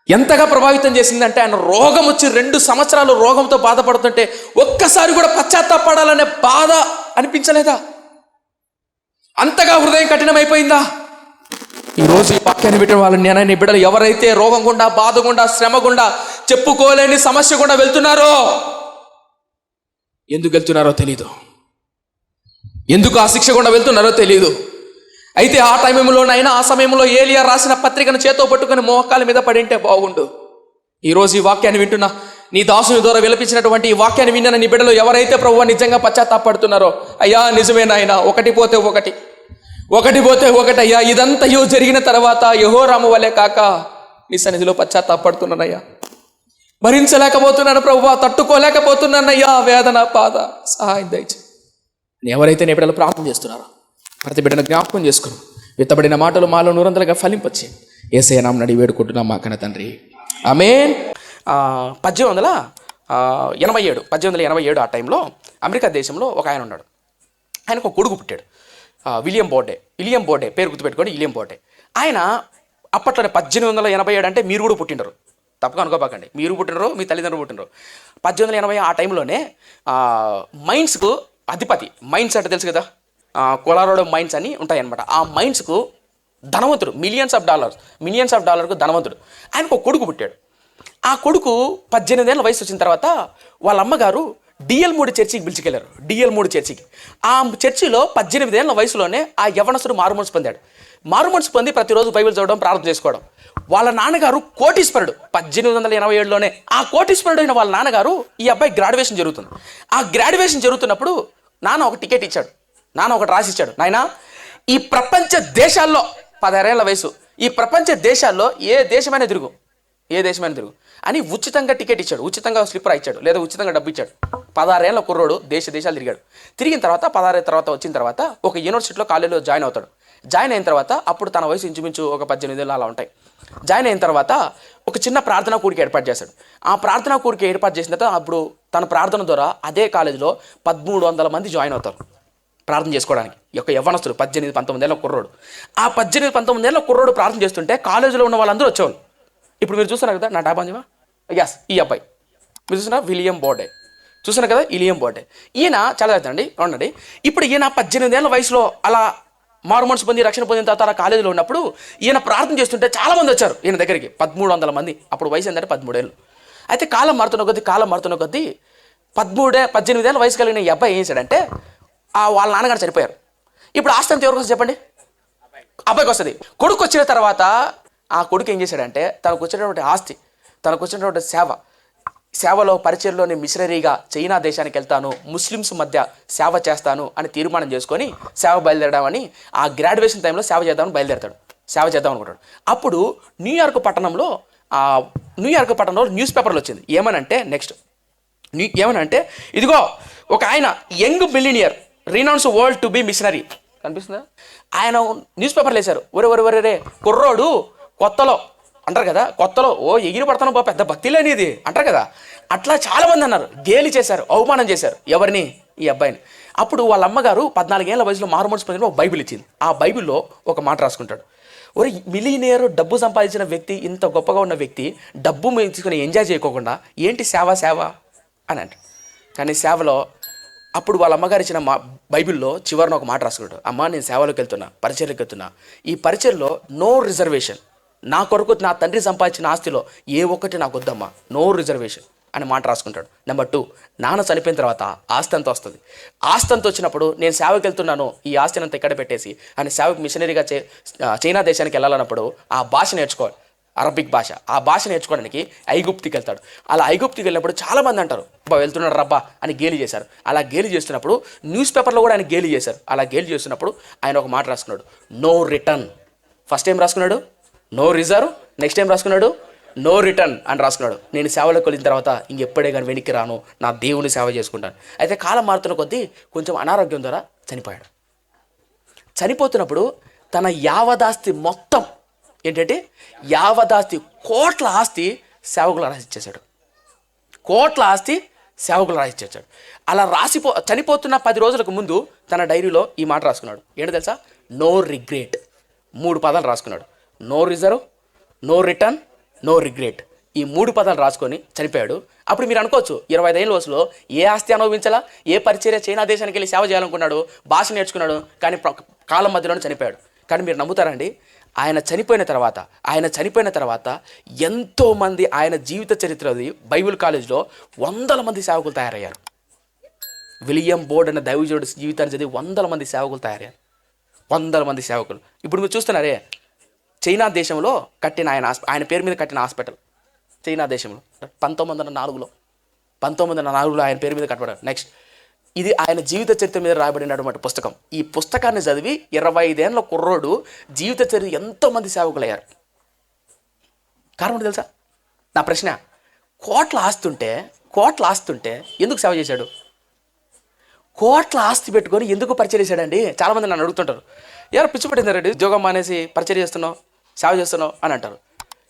S1: ఎంతగా ప్రభావితం చేసిందంటే ఆయన రోగం వచ్చి రెండు సంవత్సరాలు రోగంతో బాధపడుతుంటే ఒక్కసారి కూడా పశ్చాత్తాపడాలనే బాధ అనిపించలేదా? అంతగా హృదయం కఠినమైపోయిందా? ఈరోజు ఈ వాక్యాన్ని పెట్టిన వాళ్ళని నేను బిడ్డలు ఎవరైతే రోగం గుండా బాధ గుండా శ్రమ గుండా చెప్పుకోలేని సమస్య గుండా వెళ్తున్నారో ఎందుకు వెళ్తున్నారో తెలీదు. ఎందుకు ఆ శిక్ష గుండా వెళ్తున్నారో తెలియదు అయితే ఆ టైంలోనైనా ఆ సమయంలో ఏలియా రాసిన పత్రికను చేతో పట్టుకుని మోకాల మీద పడింటే బాగుండు. ఈరోజు ఈ వాక్యాన్ని వింటున్నా నీ దాసుని ద్వారా విలపించినటువంటి ఈ వాక్యాన్ని విన్న నీ బిడ్డలు ఎవరైతే ప్రభు నిజంగా పశ్చాత్తాపడుతున్నారో అయ్యా నిజమేనాయన ఒకటి పోతే ఒకటి. ఒకటి పోతే ఒకటి అయ్యా ఇదంతయో జరిగిన తర్వాత యహోరాము వలే కాక నీ సన్నిధిలో పశ్చాత్తాపడుతున్నానయ్యా. భరించలేకపోతున్నాను ప్రభు తట్టుకోలేకపోతున్నానయ్యా వేదన బాధ సహాయం దయచే ఎవరైతే నీ బిడ్డలు ప్రార్థన చేస్తున్నారో ప్రతి బిడ్డను జ్ఞాపకం చేసుకుని. విత్తబడిన మాటలు మాలో నూరంతలుగా ఫలింపచ్చి ఏసయ నామ నడి వేడుకుంటున్నాం మా కన్న తండ్రి. ఆమేన్.
S2: పద్దెనిమిది వందల ఎనభై ఏడు పద్దెనిమిది వందల ఎనభై ఏడు ఆ టైంలో అమెరికా దేశంలో ఒక ఆయన ఉన్నాడు. ఆయనకు ఒక కొడుకు పుట్టాడు. విలియం బోర్డే. విలియం బోర్డే పేరు గుర్తుపెట్టుకోండి విలియం బోర్డే. ఆయన అప్పట్లోనే పద్దెనిమిది వందల ఎనభై ఏడు అంటే మీరు కూడా పుట్టినరు తప్పక అనుకోపాకండి మీరు పుట్టినరు మీ తల్లిదండ్రులు పుట్టినరు. పద్దెనిమిది వందల ఎనభై ఆ టైంలోనే మైండ్స్కు మైన్స్కు అధిపతి. మైన్స్ అంటే తెలుసు కదా? కొలారోడో మైన్స్ అని ఉంటాయన్నమాట. ఆ మైన్స్కు ధనవంతుడు millions of dollars millions of డాలర్కు ధనవంతుడు. ఆయనకు ఒక కొడుకు పుట్టాడు. ఆ కొడుకు పద్దెనిమిది ఏళ్ళ వయసు వచ్చిన తర్వాత వాళ్ళ అమ్మగారు డిఎల్ మూడు చర్చికి పిలిచికెళ్ళారు డిఎల్ మూడు చర్చికి. ఆ చర్చిలో పద్దెనిమిదేళ్ళ వయసులోనే ఆ యవనసుడు మారుమనసు పొందాడు. మారుమనసు పొంది ప్రతిరోజు బైబిల్ చదవడం ప్రారంభం చేసుకోవడం. వాళ్ళ నాన్నగారు కోటీశ్వరుడు. పద్దెనిమిది వందల ఎనభై ఏడులోనే ఆ కోటీశ్వరుడు అయిన వాళ్ళ నాన్నగారు ఈ అబ్బాయి గ్రాడ్యుయేషన్ జరుగుతుంది. ఆ గ్రాడ్యుయేషన్ జరుగుతున్నప్పుడు నాన్న ఒక టికెట్ ఇచ్చాడు. నాన్న ఒకటి రాసి ఇచ్చాడు నాయనా ఈ ప్రపంచ దేశాల్లో పదహారేళ్ళ వయసు ఈ ప్రపంచ దేశాల్లో ఏ దేశమైనా తిరుగు. ఏ దేశమైనా తిరుగు. అని ఉచితంగా టికెట్ ఇచ్చాడు. ఉచితంగా స్లిప్పర్ ఇచ్చాడు. లేదా ఉచితంగా డబ్బు ఇచ్చాడు. పదహారేళ్ళ కుర్రోడు దేశ దేశాలు తిరిగాడు. తిరిగిన తర్వాత పదహారు తర్వాత వచ్చిన తర్వాత ఒక యూనివర్సిటీలో కాలేజీలో జాయిన్ అవుతాడు. జాయిన్ అయిన తర్వాత అప్పుడు తన వయసు ఇంచుమించు ఒక పద్దెనిమిది ఏళ్ళు అలా ఉంటాయి. జాయిన్ అయిన తర్వాత ఒక చిన్న ప్రార్థనా కూడికి ఏర్పాటు చేశాడు. ఆ ప్రార్థనా కూడికి ఏర్పాటు చేసిన తర్వాత అప్పుడు తన ప్రార్థన ద్వారా అదే కాలేజీలో పదమూడు వందల మంది జాయిన్ అవుతారు. ప్రార్థన చేసుకోవడానికి. ఈ యొక్క యవ్వనస్తుడు పద్దెనిమిది పంతొమ్మిది ఏళ్ళ కుర్రోడు. ఆ పద్దెనిమిది పంతొమ్మిది ఏళ్ళ కుర్రోడు ప్రార్థన చేస్తుంటే కాలేజీలో ఉన్న వాళ్ళందరూ వచ్చేవాళ్ళు. ఇప్పుడు మీరు చూస్తున్నారు కదా నా డాబా ఎస్ ఈ అబ్బాయి. మీరు చూసిన విలియం బోర్డే. చూసాను కదా ఇలియం బోర్డే. ఈయన చాలా అవుతుందండి అవునండి ఇప్పుడు ఈయన పద్దెనిమిది ఏళ్ళ వయసులో అలా మారు మనసు పొంది రక్షణ పొందిన తర్వాత అలా కాలేజీలో ఉన్నప్పుడు ఈయన ప్రార్థన చేస్తుంటే చాలా మంది వచ్చారు ఈయన దగ్గరికి. పదమూడు వందల మంది. అప్పుడు వయసు ఏంటంటే పదమూడేళ్ళు. అయితే కాలం మారుతున్న కొద్దీ కాలం మారుతున్న కొద్దీ పదమూడే పద్దెనిమిదేళ్ళ వయసు కలిగిన ఈ అబ్బాయి ఏం చేశాడంటే ఆ వాళ్ళ నాన్నగారు చనిపోయారు. ఇప్పుడు ఆస్తి అంతా ఎవరికి వస్తుంది చెప్పండి? అబ్బాయికి వస్తుంది. కొడుకు వచ్చిన తర్వాత ఆ కొడుకు ఏం చేశాడంటే తనకు వచ్చినటువంటి ఆస్తి తనకు వచ్చినటువంటి సేవ సేవలో పరిచయంలోని మిషనరీగా చైనా దేశానికి వెళ్తాను ముస్లిమ్స్ మధ్య సేవ చేస్తాను అని తీర్మానం చేసుకొని సేవ బయలుదేరడామని ఆ గ్రాడ్యుయేషన్ టైంలో సేవ చేద్దామని బయలుదేరతాడు. సేవ చేద్దాం అనుకుంటాడు. అప్పుడు న్యూయార్క్ పట్టణంలో ఆ న్యూయార్క్ పట్టణంలో న్యూస్ పేపర్లో వచ్చింది. ఏమనంటే నెక్స్ట్. న్యూ ఏమనంటే ఇదిగో ఒక ఆయన young millionaire renounce world to be missionary కనిపిస్తుందా? ఆయన న్యూస్ పేపర్లు వేశారు. ఒరే ఒరే ఒరే రే కుర్రోడు కొత్తలో. అంటారు కదా కొత్తలో. ఓ ఎగిరి పడతాను బా పెద్ద భక్తి లేనిది అంటారు కదా అట్లా చాలా మంది అన్నారు. గేలి చేశారు అవమానం చేశారు ఎవరిని? ఈ అబ్బాయిని. అప్పుడు వాళ్ళ అమ్మగారు పద్నాలుగేళ్ళ వయసులో మారుమూడ్స్ పొందిన ఒక బైబిల్ ఇచ్చింది. ఆ బైబిల్లో ఒక మాట రాసుకుంటాడు. ఒరే మిలీనియర్ డబ్బు సంపాదించిన వ్యక్తి ఇంత గొప్పగా ఉన్న వ్యక్తి డబ్బు తీసుకుని ఎంజాయ్ చేయకోకుండా ఏంటి సేవ సేవ? అని అంటాడు. కానీ సేవలో అప్పుడు వాళ్ళ అమ్మగారు ఇచ్చిన మా బైబిల్లో చివరిన ఒక మాట రాసుకుంటాడు. అమ్మ నేను సేవలోకి వెళ్తున్నా పరిచయలోకి వెళ్తున్నా. ఈ పరిచయలో నో రిజర్వేషన్ నా కొరకు నా తండ్రి సంపాదించిన ఆస్తిలో ఏ ఒక్కటి నాకు వద్దమ్మా. నో రిజర్వేషన్ అని మాట రాసుకుంటాడు. నెంబర్ టూ నాన్న చనిపోయిన తర్వాత ఆస్తి అంత వస్తుంది. ఆస్తి అంత వచ్చినప్పుడు నేను సేవకి వెళ్తున్నాను ఈ ఆస్తిని అంతా ఇక్కడ పెట్టేసి అని సేవకు మిషనరీగా చే చైనా దేశానికి వెళ్ళాలన్నప్పుడు ఆ భాష నేర్చుకోవాలి. అరబిక్ భాష. ఆ భాష నేర్చుకోవడానికి ఐగుప్తికి వెళ్తాడు. అలా ఐగుప్తికి వెళ్ళినప్పుడు చాలామంది అంటారు అబ్బా వెళ్తున్నాడు రబ్బా అని గేలి చేశారు. అలా గేలి చేస్తున్నప్పుడు న్యూస్ పేపర్లో కూడా ఆయన గేలి చేశారు. అలా గేలి చేస్తున్నప్పుడు ఆయన ఒక మాట రాసుకున్నాడు నో రిటర్న్. ఫస్ట్ టైం రాసుకున్నాడు? No reserve. నెక్స్ట్ టైం రాసుకున్నాడు? నో రిటర్న్ అని రాసుకున్నాడు. నేను సేవలకు వెళ్ళిన తర్వాత ఇంకెప్పుడే కానీ వెనక్కి రాను. నా దేవుని సేవ చేసుకుంటాను. అయితే కాలం మారుతున్న కొద్దీ కొంచెం అనారోగ్యం ద్వారా చనిపోయాడు. చనిపోతున్నప్పుడు తన యావదాస్తి మొత్తం ఏంటంటే యావదాస్తి కోట్ల ఆస్తి సేవకులు రాసిచ్చేశాడు కోట్ల ఆస్తి సేవకులు రాసిచ్చేశాడు అలా రాసిపో చనిపోతున్న పది రోజులకు ముందు తన డైరీలో ఈ మాట రాసుకున్నాడు. ఏంటో తెలుసా? No regret. మూడు పదాలు రాసుకున్నాడు. No reserve no return no regret. ఈ మూడు పదాలు రాసుకొని చనిపోయాడు. అప్పుడు మీరు అనుకోవచ్చు ఇరవై ఐదేళ్ళ వయసులో ఏ ఆస్తి అనుభవించాలా? ఏ పరిచర్య చైనా దేశానికి వెళ్ళి సేవ చేయాలనుకున్నాడు? భాష నేర్చుకున్నాడు కానీ కాలం మధ్యలోనే చనిపోయాడు. కానీ మీరు నమ్ముతారండి ఆయన చనిపోయిన తర్వాత ఆయన చనిపోయిన తర్వాత ఎంతోమంది ఆయన జీవిత చరిత్రది బైబిల్ కాలేజ్లో వందల మంది సేవకులు తయారయ్యారు. విలియం బోర్డ్ అనే దైవజుడు జీవితాన్ని చదివి వందల మంది సేవకులు తయారయ్యారు. వందల మంది సేవకులు. ఇప్పుడు మీరు చూస్తున్నారే చైనా దేశంలో కట్టిన ఆయన ఆయన పేరు మీద కట్టిన హాస్పిటల్. చైనా దేశంలో. పంతొమ్మిది వందల నాలుగులో. పంతొమ్మిది వందల నాలుగులో ఆయన పేరు మీద కట్టబడారు నెక్స్ట్. ఇది ఆయన జీవిత చరిత్ర మీద రాయబడినటువంటి పుస్తకం. ఈ పుస్తకాన్ని చదివి ఇరవై ఐదేళ్ళ కుర్రోడు జీవిత చరిత్ర ఎంతోమంది సేవకులయ్యారు. కారణం తెలుసా? నా ప్రశ్న కోట్ల ఆస్తుంటే కోట్ల ఆస్తుంటే ఎందుకు సేవ చేశాడు? కోట్ల ఆస్తి పెట్టుకొని ఎందుకు పరిచయం చేశాడండి? చాలామంది నన్ను అడుగుతుంటారు. ఎవరు పిచ్చి పట్టిందారండి ఉద్యోగం మానేసి పరిచయం చేస్తున్నావు సేవ చేస్తున్నావు అని అంటారు.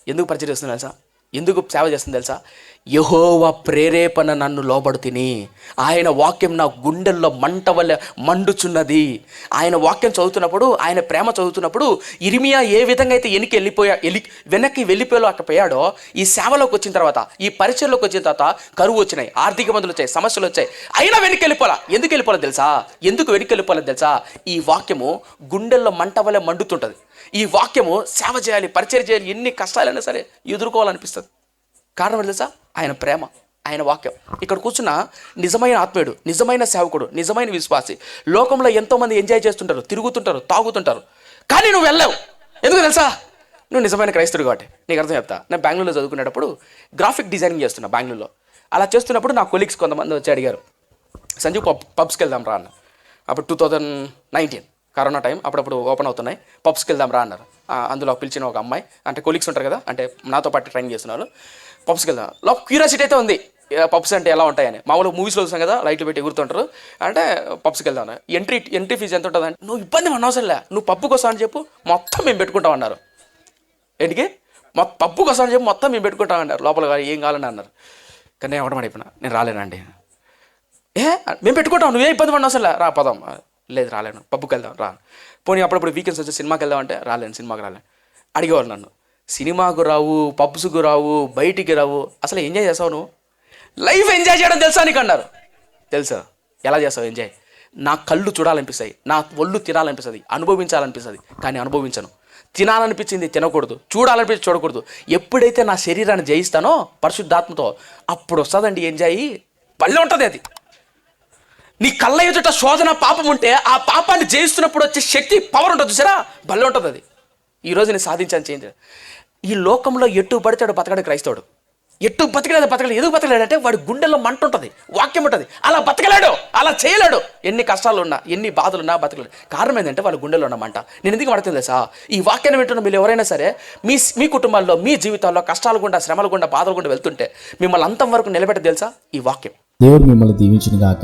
S2: ఎందుకు పరిచయం చేస్తున్నావు తెలుసా? ఎందుకు సేవ చేస్తుంది తెలుసా? యహోవ ప్రేరేపణ నన్ను లోబడు తిని ఆయన వాక్యం నా గుండెల్లో మంట వల్ల మండుచున్నది. ఆయన వాక్యం చదువుతున్నప్పుడు ఆయన ప్రేమ చదువుతున్నప్పుడు ఇరిమియా ఏ విధంగా అయితే వెనక్కి వెళ్ళిపోయా వెళ్ళి వెనక్కి వెళ్ళిపోయాడో ఈ సేవలోకి వచ్చిన తర్వాత ఈ పరిచయంలోకి వచ్చిన తర్వాత కరువు వచ్చినాయి ఆర్థిక మందులు వచ్చాయి సమస్యలు వచ్చాయి. అయినా వెనక్కి వెళ్ళిపోలా. ఎందుకు వెళ్ళిపోలేదు తెలుసా? ఎందుకు వెనక్కి వెళ్ళిపోలేదు తెలుసా? ఈ వాక్యము గుండెల్లో మంట వల్ల మండుతుంటుంది. ఈ వాక్యము సేవ చేయాలి పరిచయం చేయాలి ఎన్ని కష్టాలైనా సరే ఎదుర్కోవాలనిపిస్తుంది. కారణం తెలుసా? ఆయన ప్రేమ ఆయన వాక్యం. ఇక్కడ కూర్చున్న నిజమైన ఆత్మీయుడు నిజమైన సేవకుడు నిజమైన విశ్వాసి లోకంలో ఎంతోమంది ఎంజాయ్ చేస్తుంటారు తిరుగుతుంటారు తాగుతుంటారు. కానీ నువ్వు వెళ్ళావు ఎందుకు తెలుసా? నువ్వు నిజమైన క్రైస్తుడు కాబట్టి. నీకు అర్థం చెప్తా. నేను బెంగళూరులో చదువుకునేటప్పుడు గ్రాఫిక్ డిజైనింగ్ చేస్తున్నా బెంగళూరులో. అలా చేస్తున్నప్పుడు నా కొలీగ్స్ కొంతమంది వచ్చి అడిగారు సంజీవ్ పబ్ పబ్స్కి వెళ్దాం రా అన్న. అప్పుడు two thousand nineteen corona time అప్పుడప్పుడు ఓపెన్ అవుతున్నాయి. పబ్స్కి వెళ్దాం రా అన్నారు అందులో పిలిచిన ఒక అమ్మాయి అంటే కొలీగ్స్ ఉంటారు కదా అంటే నాతో పాటు ట్రైన్ చేస్తున్నారు. పబ్స్కి వెళ్దాం. లోపల క్యూరియాసిటీ అయితే ఉంది. పబ్స్ అంటే ఎలా ఉంటాయని. మామూలుగా మూవీస్లో చూసాం కదా లైట్లు పెట్టి ఎగురుతుంటారు అంటే పబ్స్కి వెళ్దాం ఎంట్రీ ఎంట్రీ ఫీజు ఎంత ఉంటుంది అంటే నువ్వు ఇబ్బంది మన అవసరం లే నువ్వు పప్పు కోసం అని చెప్పు మొత్తం మేము పెట్టుకుంటాం అన్నారు. ఏంటికి? మా పప్పు కోసం అని చెప్పి మొత్తం మేము పెట్టుకుంటాం అన్నారు. లోపల ఏం కావాలని అన్నారు. కానీ నేను ఒకటి అయిపోయినా నేను రాలేనండి. ఏ? మేము పెట్టుకుంటాం. నువ్వే ఇబ్బంది పడిన అసలు రా పదాం లేదు రాలేను పబ్బుకి వెళ్దాం రాను పోనీ అప్పుడప్పుడు వీకెండ్స్ వచ్చి సినిమాకి వెళ్దాం అంటే రాలేను సినిమాకి రాలేను. అడిగేవాళ్ళు నన్ను. సినిమాకు రావు పబ్స్కు రావు బయటికి రావు అసలు ఎంజాయ్ చేసావు నువ్వు? లైఫ్ ఎంజాయ్ చేయడం తెలుసా నీకు అన్నారు. తెలుసా? ఎలా చేస్తావు ఎంజాయ్ నా కళ్ళు చూడాలనిపిస్తాయి నా ఒళ్ళు తినాలనిపిస్తుంది అనుభవించాలనిపిస్తుంది కానీ అనుభవించను. తినాలనిపించింది తినకూడదు చూడాలనిపించి చూడకూడదు. ఎప్పుడైతే నా శరీరాన్ని జయిస్తానో పరిశుద్ధాత్మతో అప్పుడు వస్తుందండి ఎంజాయ్ భలే ఉంటుంది అది. నీ కళ్ళ ఎదుట శోధన పాపం ఉంటే ఆ పాపాన్ని జయిస్తున్నప్పుడు వచ్చే శక్తి పవర్ ఉంటుంది చూసారా? భలే ఉంటుంది అది. ఈ నేను సాధించాను చేంజ్ ఈ లోకంలో ఎట్టు పడితే బతకడు క్రైస్తవుడు. ఎట్టు బతకలేదు బతకలేదు ఎందుకు బతకలేడు అంటే వాడి గుండెల్లో మంట ఉంటుంది వాక్యం ఉంటుంది. అలా బతకలేడు అలా చేయలేడు. ఎన్ని కష్టాలు ఉన్నా ఎన్ని బాధలు ఉన్నా బతకలేడు. కారణం ఏంటంటే వాళ్ళ గుండెల్లో ఉన్న మంట. నేను ఎందుకు పడుతుంది సార్ ఈ వాక్యాన్ని వింటున్న మీరు ఎవరైనా సరే మీ మీ కుటుంబాల్లో మీ జీవితాల్లో కష్టాలు గుండా శ్రమలు గుండా బాధలు గుండా వెళ్తుంటే మిమ్మల్ని అంతం వరకు నిలబెట్ట తెలుసా? ఈ వాక్యం.
S3: దేవుడు మిమ్మల్ని దీవించిన గాక